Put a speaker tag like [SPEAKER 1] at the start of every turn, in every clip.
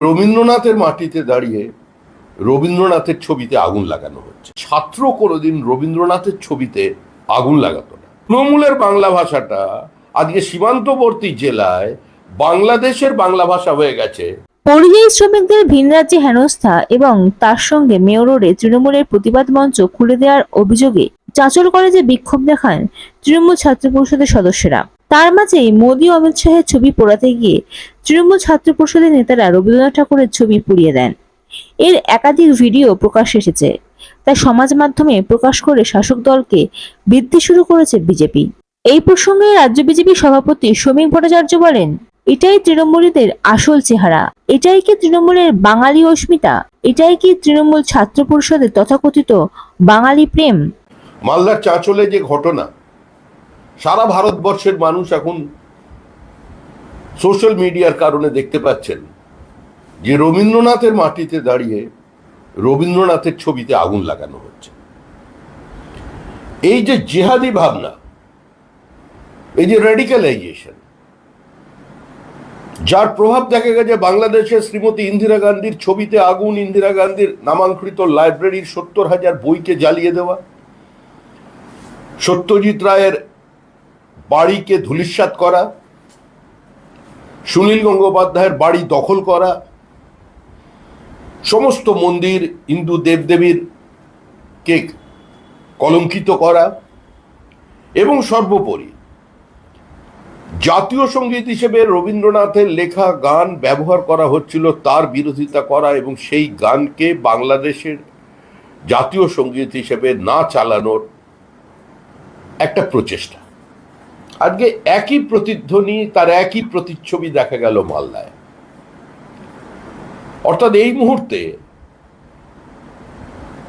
[SPEAKER 1] রবীন্দ্রনাথের মাটিতে দাঁড়িয়ে রবীন্দ্রনাথের ছবিতে আগুন লাগানো হচ্ছে। ছাত্র কোনোদিন রবীন্দ্রনাথের ছবিতে আগুন লাগাতো না। তৃণমূলের বাংলা ভাষাটা আজকে সীমান্তবর্তী জেলায় বাংলাদেশের বাংলা ভাষা হয়ে গেছে।
[SPEAKER 2] পরিযায়ী শ্রমিকদের ভিন রাজ্যে হেনস্থা এবং তার সঙ্গে মেয়র রোডে তৃণমূলের প্রতিবাদ মঞ্চ খুলে দেওয়ার অভিযোগে চাঁচল কলেজে বিক্ষোভ দেখান তৃণমূল ছাত্র পরিষদের সদস্যরা। তার মাঝেই মোদী অমিত শাহের ছবি পোড়াতে গিয়ে তৃণমূল ছাত্র পরিষদের নেতারা রবীন্দ্রনাথ ঠাকুরের ছবি পুড়িয়ে দেন। এর একাধিক ভিডিও প্রকাশ এসেছে। তা সমাজ মাধ্যমে প্রকাশ করে শাসক দলকে বৃদ্ধি শুরু করেছে বিজেপি। এই প্রসঙ্গে রাজ্য বিজেপি সভাপতি শ্রমিক ভট্টাচার্য বলেন, এটাই তৃণমূলীদের আসল চেহারা। এটাই কি তৃণমূলের বাঙালি অস্মিতা? এটাই কি তৃণমূল ছাত্র পরিষদের তথাকথিত বাঙালি প্রেম?
[SPEAKER 1] মালদার চাঁচলে যে ঘটনা সারা ভারতবর্ষের মানুষ এখন সোশ্যাল মিডিয়ার কারণে দেখতে পাচ্ছেন যে রবীন্দ্রনাথের মাটিতে দাঁড়িয়ে রবীন্দ্রনাথের ছবিতে আগুন লাগানো হচ্ছে। এই যে জেহাদি ভাবনা, এই যে রেডিক্যালাইজেশন যার প্রভাব দেখা গেছে বাংলাদেশের শ্রীমতী ইন্দিরা গান্ধীর ছবিতে আগুন, ইন্দিরা গান্ধীর নামাঙ্কৃত লাইব্রেরির সত্তর হাজার বইকে জ্বালিয়ে দেওয়া, সত্যজিৎ রায়ের বাড়িকে ধূলিসাৎ করা, সুনীল গঙ্গোপাধ্যায়ের বাড়ি দখল করা, সমস্ত মন্দির হিন্দু দেবদেবীর কে কলঙ্কিত করা এবং সর্বোপরি জাতীয় সংগীত হিসেবে রবীন্দ্রনাথের লেখা গান ব্যবহার করা হচ্ছিল, তার বিরোধিতা করা এবং সেই গানকে বাংলাদেশের জাতীয় সংগীত হিসেবে না চালানোর একটা প্রচেষ্টা। আজকে একই প্রতিধ্বনি, তার একই প্রতিচ্ছবি দেখা গেল মালদায়। অর্থাৎ এই মুহূর্তে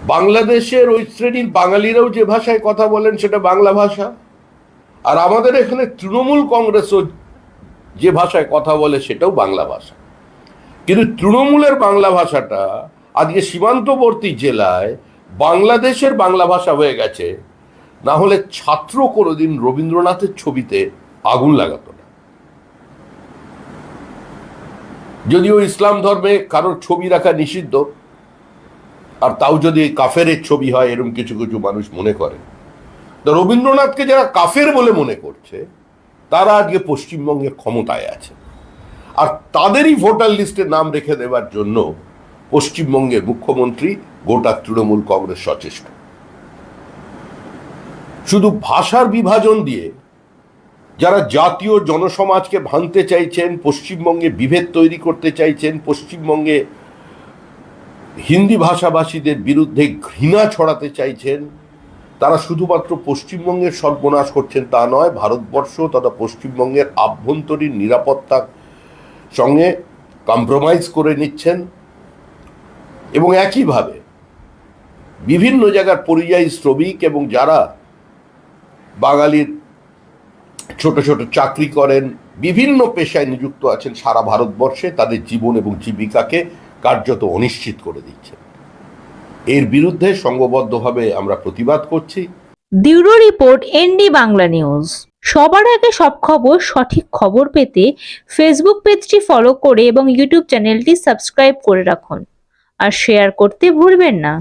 [SPEAKER 1] বাংলাদেশের ওই শ্রেণির বাঙালিরাও যে ভাষায় কথা বলেন সেটা বাংলা ভাষা। আর আমাদের এখানে তৃণমূল কংগ্রেসও যে ভাষায় কথা বলে সেটাও বাংলা ভাষা। কিন্তু তৃণমূলের বাংলা ভাষাটা আজকে সীমান্তবর্তী জেলায় বাংলাদেশের বাংলা ভাষা হয়ে গেছে। না হলে ছাত্র কোনোদিন রবীন্দ্রনাথের ছবিতে আগুন লাগাতো না। যদিও ইসলাম ধর্মে কারোর ছবি রাখা নিষিদ্ধ, আর তাও যদি কাফেরের ছবি হয় এরকম কিছু কিছু মানুষ মনে করে। তো রবীন্দ্রনাথকে যারা কাফের বলে মনে করছে, তারা আজকে পশ্চিমবঙ্গে ক্ষমতায় আছে। আর তাদেরই ভোটার লিস্টে নাম রেখে দেওয়ার জন্য পশ্চিমবঙ্গের মুখ্যমন্ত্রী গোটা তৃণমূল কংগ্রেস সচেষ্ট। শুধু ভাষার বিভাজন দিয়ে যারা জাতীয় জনসমাজকে ভাঙতে চাইছেন, পশ্চিমবঙ্গে বিভেদ তৈরি করতে চাইছেন, পশ্চিমবঙ্গে হিন্দি ভাষাভাষীদের বিরুদ্ধে ঘৃণা ছড়াতে চাইছেন, তারা শুধুমাত্র পশ্চিমবঙ্গের সর্বনাশ করছেন তা নয়, ভারতবর্ষ তথা পশ্চিমবঙ্গের আভ্যন্তরীণ নিরাপত্তার সঙ্গে কম্প্রোমাইজ করে নিচ্ছেন এবং একইভাবে বিভিন্ন জায়গার পরিযায়ী শ্রমিক এবং যারা বাঙালির ছোট ছোট চাকরি করেন, বিভিন্ন পেশায় নিযুক্ত আছেন সারা ভারতবর্ষে, তাদের জীবন এবং জীবিকাকে কার্যত অনিশ্চিত করে দিচ্ছেন। এর বিরুদ্ধে সংঘবদ্ধভাবে আমরা প্রতিবাদ করছি।
[SPEAKER 2] Bureau report ND Bangla news. সবার আগে সব খবর, সঠিক খবর পেতে ফেসবুক পেজটি ফলো করে এবং ইউটিউব চ্যানেলটি সাবস্ক্রাইব করে রাখুন। আর শেয়ার করতে ভুলবেন না।